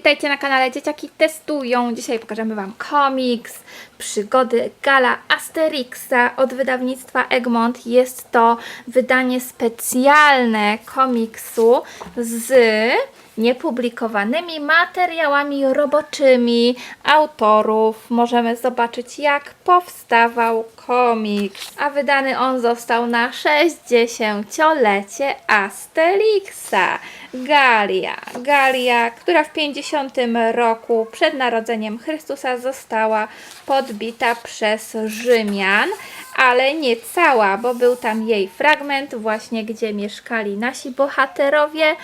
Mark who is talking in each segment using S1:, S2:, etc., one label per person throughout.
S1: Witajcie na kanale Dzieciaki Testują. Dzisiaj pokażemy Wam komiks Przygody Gala Asterixa od wydawnictwa Egmont. Jest to wydanie specjalne komiksu z niepublikowanymi materiałami roboczymi autorów. Możemy zobaczyć jak powstawał komiks, a wydany on został na 60-lecie Asterixa. Galia. Galia, która w 50 roku przed narodzeniem Chrystusa została podbita przez Rzymian, ale nie cała, bo był tam jej fragment właśnie, gdzie mieszkali nasi bohaterowie.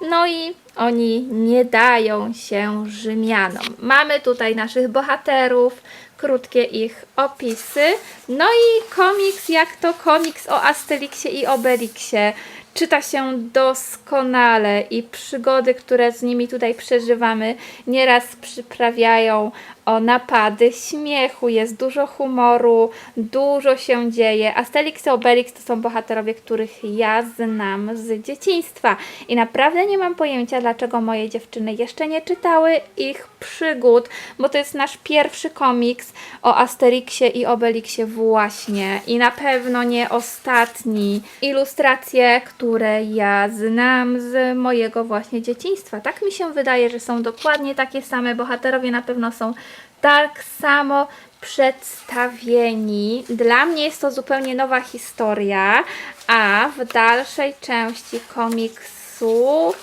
S1: No i oni nie dają się Rzymianom. Mamy tutaj naszych bohaterów, krótkie ich opisy. No i komiks, jak to komiks o Asterixie i Obelixie. Czyta się doskonale i przygody, które z nimi tutaj przeżywamy, nieraz przyprawiają o napady śmiechu, jest dużo humoru, dużo się dzieje. Asterix i Obelix to są bohaterowie, których ja znam z dzieciństwa i naprawdę nie mam pojęcia, dlaczego moje dziewczyny jeszcze nie czytały ich przygód, bo to jest nasz pierwszy komiks o Asterixie i Obelixie właśnie i na pewno nie ostatni. Ilustracje, które ja znam z mojego właśnie dzieciństwa. Tak mi się wydaje, że są dokładnie takie same. Bohaterowie na pewno są tak samo przedstawieni. Dla mnie jest to zupełnie nowa historia, a w dalszej części komiksu,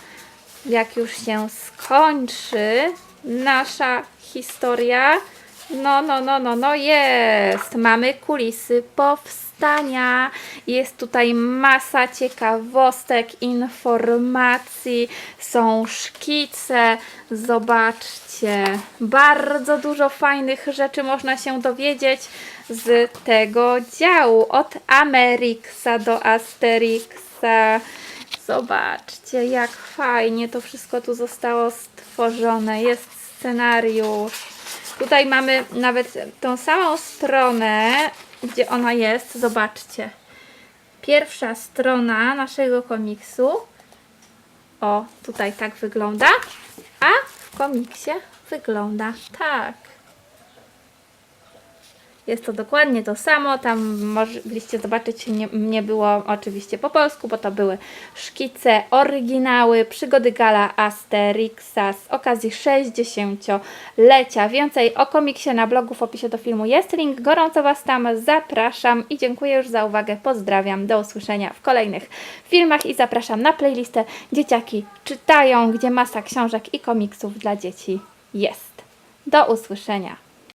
S1: jak już się skończy nasza historia, no, no, no, no, no jest. Mamy kulisy powstania. Jest tutaj masa ciekawostek, informacji, są szkice. Zobaczcie, bardzo dużo fajnych rzeczy można się dowiedzieć z tego działu. Od Amerixa do Asterixa. Zobaczcie, jak fajnie to wszystko tu zostało stworzone. Jest scenariusz. Tutaj mamy nawet tą samą stronę, gdzie ona jest. Zobaczcie. Pierwsza strona naszego komiksu. O, tutaj tak wygląda. A w komiksie wygląda tak. Jest to dokładnie to samo. Tam mogliście zobaczyć, nie, nie było oczywiście po polsku, bo to były szkice, oryginały, przygody Gala Asterixa z okazji 60-lecia. Więcej o komiksie na blogu w opisie do filmu jest link. Gorąco Was tam zapraszam i dziękuję już za uwagę. Pozdrawiam. Do usłyszenia w kolejnych filmach i zapraszam na playlistę Dzieciaki czytają, gdzie masa książek i komiksów dla dzieci jest. Do usłyszenia.